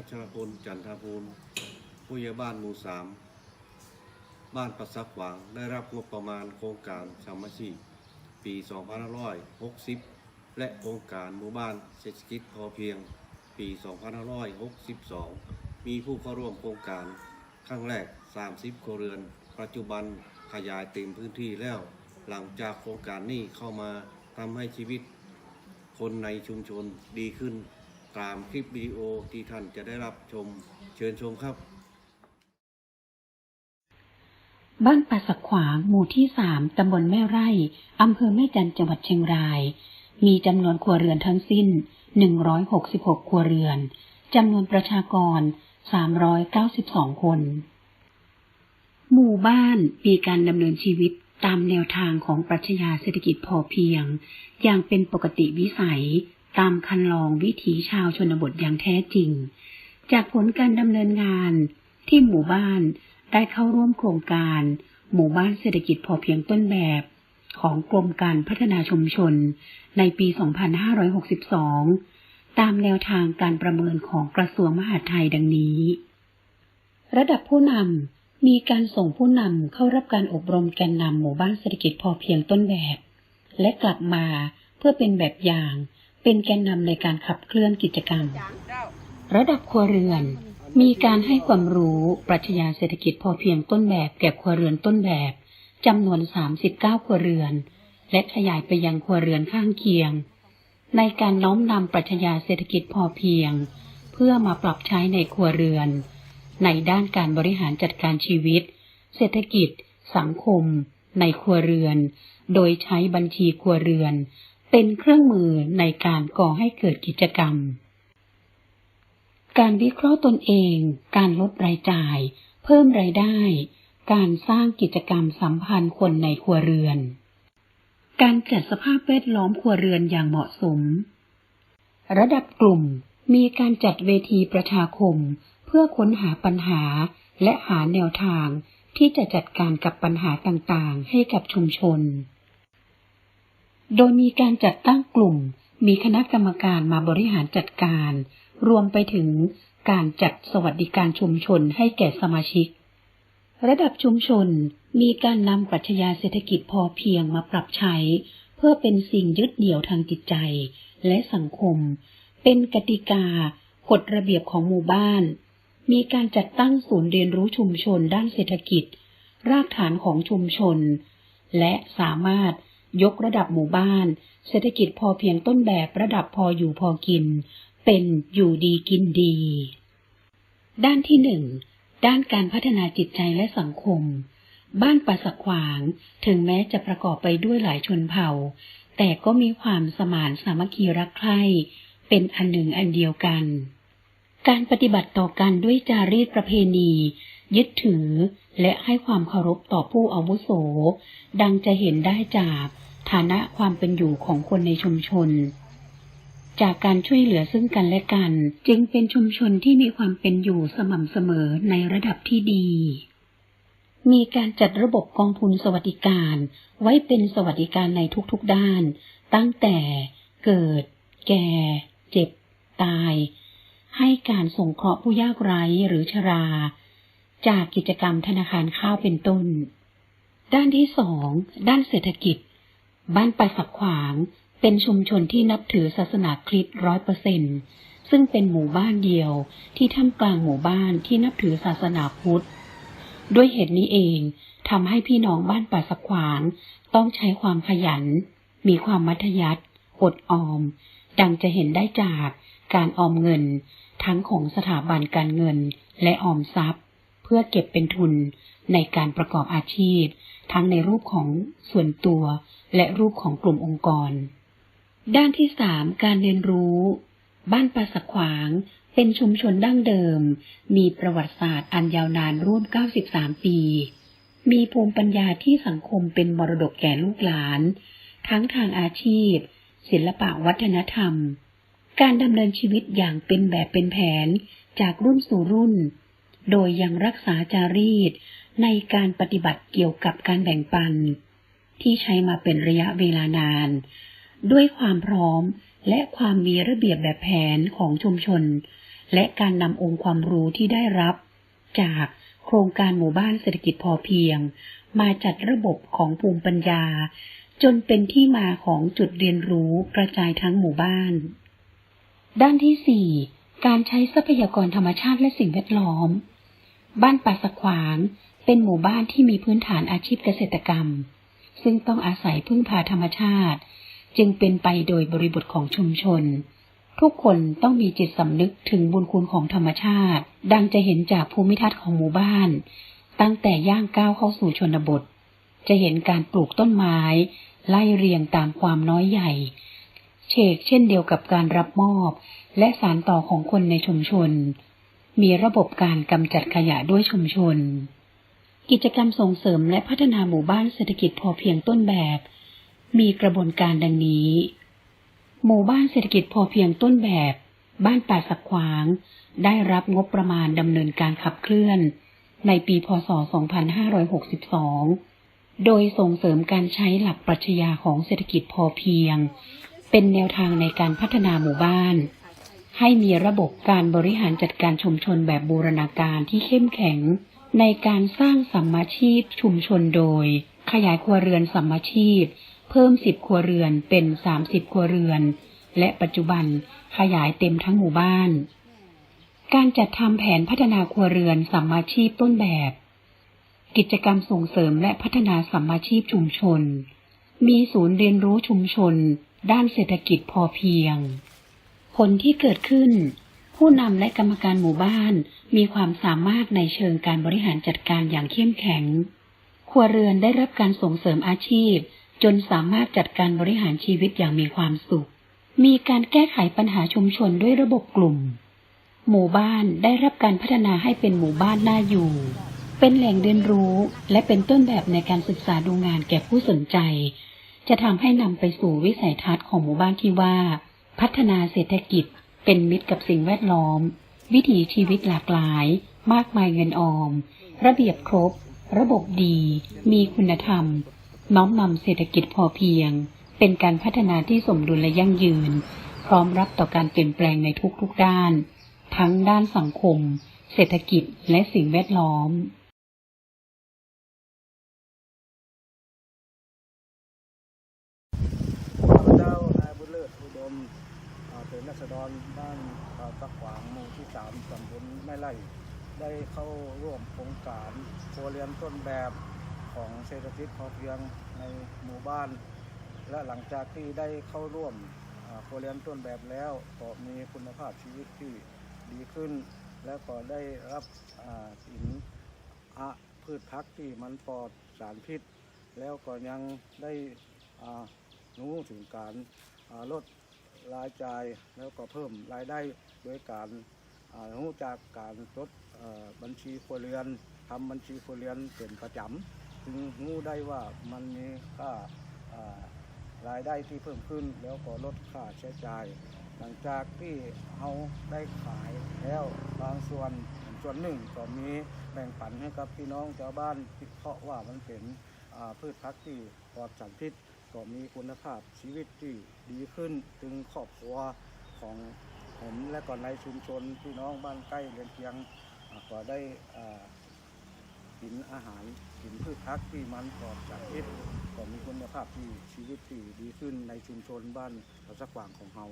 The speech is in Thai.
พัชรพลจันทภูลผู้ใหญ่บ้านหมู่สามบ้านประสักหวังได้รับงบประมาณโครงการสามัคคีปี 2560 และโครงการหมู่บ้านเศรษฐกิจพอเพียง ปี 2562 มีผู้เข้าร่วมโครงการครั้งแรก 30 ครัวเรือน ปัจจุบันขยายเต็มพื้นที่แล้ว หลังจากโครงการนี้เข้ามาทำให้ชีวิต คนในชุมชนดีขึ้น ตามคลิปวิดีโอที่ท่านจะได้รับชมเชิญชมครับ บ้านป่าสักขวางหมู่ที่สามตำบลแม่ไร่อำเภอแม่จันจังหวัดเชียงราย มีจำนวนครัวเรือนทั้งสิ้น 166 ครัวเรือนจำนวนประชากร 392 คน หมู่บ้านมีการดำเนินชีวิตตามแนวทางของปรัชญาเศรษฐกิจพอเพียง อย่างเป็นปกติวิสัย ตามคันลองวิถีชาวชนบทอย่างแท้จริง จากผลการดำเนินงานที่หมู่บ้านได้เข้าร่วมโครงการ หมู่บ้านเศรษฐกิจพอเพียงต้นแบบ ของกรมการพัฒนาชุมชนในปี 2562 ตามแนวทางการประเมินของกระทรวงมหาดไทยดังนี้ ระดับผู้นำมีการส่งผู้นำเข้ารับการอบรมแกนนำหมู่บ้านเศรษฐกิจพอเพียงต้นแบบ และกลับมาเพื่อเป็นแบบอย่าง เป็นแกนนำในการขับเคลื่อนกิจกรรม ระดับครัวเรือน มีการให้ความรู้ปรัชญาเศรษฐกิจพอเพียงต้นแบบแก่ครัวเรือนต้นแบบจำนวน 39 ครัวเรือน และขยายไปยังครัวเรือนข้างเคียง ในการน้อมนำปรัชญาเศรษฐกิจพอเพียง เพื่อมาปรับใช้ในครัวเรือน ในด้านการบริหารจัดการชีวิต เศรษฐกิจ สังคม ในครัวเรือน โดยใช้บัญชีครัวเรือน เป็นเครื่องมือในการก่อให้เกิดกิจกรรม การวิเคราะห์ตนเอง การลดรายจ่าย เพิ่มรายได้ การสร้างกิจกรรมสัมพันธ์คนในครัวเรือน การจัดสภาพแวดล้อมครัวเรือนอย่างเหมาะสม ระดับกลุ่มมีการจัดเวทีประชาคม เพื่อค้นหาปัญหาและหาแนวทางที่จะจัดการกับปัญหาต่างๆ ให้กับชุมชน โดยมีการจัดตั้งกลุ่ม มีคณะกรรมการมาบริหารจัดการ รวมไปถึงการจัดสวัสดิการชุมชนให้แก่สมาชิก ระดับชุมชนมีการนำปรัชญาเศรษฐกิจพอเพียงมาปรับใช้ เพื่อเป็นสิ่งยึดเหนี่ยวทางจิตใจ และสังคม เป็นกติกากฎระเบียบของหมู่บ้าน มีการจัดตั้งศูนย์เรียนรู้ชุมชนด้านเศรษฐกิจ รากฐานของชุมชน และสามารถ ยกระดับหมู่บ้าน เศรษฐกิจพอเพียงต้นแบบระดับพออยู่พอกิน เป็นอยู่ดีกินดี ด้านที่หนึ่งด้านการพัฒนาจิตใจและสังคม บ้านป่าสักขวาง ถึงแม้จะประกอบไปด้วยหลายชนเผ่า แต่ก็มีความสมานสามัคคีรักใคร่เป็นอันหนึ่งอันเดียวกัน การปฏิบัติต่อกันด้วยจารีตประเพณี ยึดถือและให้ความเคารพต่อผู้อาวุโส ดังจะเห็นได้จากฐานะความเป็นอยู่ของคนในชุมชน จากการช่วยเหลือซึ่งกันและกัน จึงเป็นชุมชนที่มีความเป็นอยู่สม่ำเสมอในระดับที่ดี มีการจัดระบบกองทุนสวัสดิการ ไว้เป็นสวัสดิการในทุกๆด้าน ตั้งแต่เกิด แก่ เจ็บ ตาย ให้การส่งเคราะห์ผู้ยากไร้หรือชรา จากกิจกรรมธนาคารข้าวเป็นต้น ด้านที่สอง ด้านเศรษฐกิจ บ้านปลายฝักขวางเป็นชุมชนที่นับถือศาสนาคริสต์ร้อยเปอร์เซ็นซึ่งเป็นหมู่บ้านเดียวที่ท่ามกลางหมู่บ้านที่นับถือศาสนาพุทธ ด้วยเหตุนี้เองทำให้พี่น้องบ้านป่าสักขวางต้องใช้ความขยัน มีความมัธยัติอดออม ดังจะเห็นได้จากการออมเงิน ทั้งของสถาบันการเงินและออมทรัพย์ พื่อเก็บเป็นทุนในการประกอบอาชีพ ทั้งในรูปของส่วนตัวและรูปของกลุ่มองค์กร ด้านที่สามการเรียนรู้ บ้านปลาสักขวางเป็นชุมชนดั้งเดิม มีประวัติศาสตร์อันยาวนานร่วม 93 ปี มีภูมิปัญญาที่สังคมเป็นมรดกแก่ลูกหลาน ทั้งทางอาชีพ ศิลปะวัฒนธรรม การดำเนินชีวิตอย่างเป็นแบบเป็นแผนจากรุ่นสู่รุ่น โดยยังรักษาจารีตในการปฏิบัติเกี่ยวกับการแบ่งปัน ที่ใช้มาเป็นระยะเวลานาน ด้วยความพร้อมและความมีระเบียบแบบแผนของชุมชน และการนำองค์ความรู้ที่ได้รับ จากโครงการหมู่บ้านเศรษฐกิจพอเพียง มาจัดระบบของภูมิปัญญา จนเป็นที่มาของจุดเรียนรู้กระจายทั้งหมู่บ้าน ด้านที่สี่การใช้ทรัพยากรธรรมชาติและสิ่งแวดล้อม บ้านป่าสะขวางเป็นหมู่บ้านที่มีพื้นฐานอาชีพเกษตรกรรม ซึ่งต้องอาศัยพึ่งพาธรรมชาติ จึงเป็นไปโดยบริบทของชุมชน ทุกคนต้องมีจิตสำนึกถึงบุญคุณของธรรมชาติ ดังจะเห็นจากภูมิทัศน์ของหมู่บ้าน ตั้งแต่ย่างก้าวเข้าสู่ชนบท จะเห็นการปลูกต้นไม้ ไล่เรียงตามความน้อยใหญ่ เชกเช่นเดียวกับการรับมอบ และสารต่อของคนในชุมชน มีระบบการกำจัดขยะด้วยชุมชน กิจกรรมส่งเสริมและพัฒนาหมู่บ้านเศรษฐกิจพอเพียงต้นแบบ มีกระบวนการดังนี้ หมู่บ้านเศรษฐกิจพอเพียงต้นแบบ บ้านป่าสักขวาง ได้รับงบประมาณดำเนินการขับเคลื่อน ในปีพศ 2562 โดยส่งเสริมการใช้หลักปรัชญาของเศรษฐกิจพอเพียง เป็นแนวทางในการพัฒนาหมู่บ้าน ให้มีระบบการบริหารจัดการชุมชนแบบบูรณาการที่เข้มแข็ง ในการสร้างสัมมาชีพชุมชนโดย ขยายครัวเรือนสัมมาชีพ เพิ่ม10ครัวเรือนเป็น30ครัวเรือน และปัจจุบันขยายเต็มทั้งหมู่บ้าน การจัดทำแผนพัฒนาครัวเรือนสัมมาชีพต้นแบบ กิจกรรมส่งเสริมและพัฒนาสัมมาชีพชุมชน มีศูนย์เรียนรู้ชุมชน ด้านเศรษฐกิจพอเพียง ผลที่เกิดขึ้น ผู้นำและกรรมการหมู่บ้าน มีความสามารถในเชิงการบริหารจัดการอย่างเข้มแข็ง ครัวเรือนได้รับการส่งเสริมอาชีพ จนสามารถจัดการบริหารชีวิตอย่างมีความสุข มีการแก้ไขปัญหาชุมชนด้วยระบบกลุ่ม หมู่บ้านได้รับการพัฒนาให้เป็นหมู่บ้านน่าอยู่ เป็นแหล่งเรียนรู้และเป็นต้นแบบในการศึกษาดูงานแก่ผู้สนใจ จะทำให้นำไปสู่วิสัยทัศน์ของหมู่บ้านที่ว่า พัฒนาเศรษฐกิจ เป็นมิตรกับสิ่งแวดล้อม วิถีชีวิตหลากหลาย มากมายเงินออม ระเบียบครบ ระบบดี มีคุณธรรม น้อมนำเศรษฐกิจพอเพียง เป็นการพัฒนาที่สมดุลและยั่งยืน พร้อมรับต่อการเปลี่ยนแปลงในทุกๆด้าน ทั้งด้านสังคม เศรษฐกิจและสิ่งแวดล้อม ข้าพเจ้านายบุญเลิศอุดม อ่าเป็นรัษฎรบ้านป่าตะขวางหมู่ที่สามตำบลแม่ไร่ได้เข้าร่วมโครงการครัวเรือนต้นแบบของเศรษฐกิจพอเพียงในหมู่บ้าน และหลังจากที่ได้เข้าร่วมครัวเรือนต้นแบบแล้วก็มีคุณภาพชีวิตที่ดีขึ้น และก็ได้รับอินอะพืชพักที่มันปลอดสารพิษ แล้วก็ยังได้รู้ถึงการลด รายจ่ายแล้วก็เพิ่มรายได้โดยการรู้จากการจดบัญชีครัวเรือนทำบัญชีครัวเรือนเป็นประจำจึงรู้ได้ว่ามันมีค่ารายได้ที่เพิ่มขึ้น แล้วก็ลดค่าใช้จ่าย หลังจากที่เราได้ขายแล้วบางส่วนส่วนหนึ่งก็มีแบ่งปันให้กับพี่น้องชาวบ้านเพราะว่ามันเป็นพืชพักที่ปลอดสารพิษ ก็มีคุณภาพชีวิตที่ดีขึ้นถึงครอบครัวของผมและก็ในชุมชนพี่น้องบ้านใกล้เรือนเคียงก็ได้กินอาหารกินพืชพักที่มันปลอดจากพิษก็มีคุณภาพที่ชีวิตที่ดีขึ้นในชุมชนบ้านเราสักกวางของเรา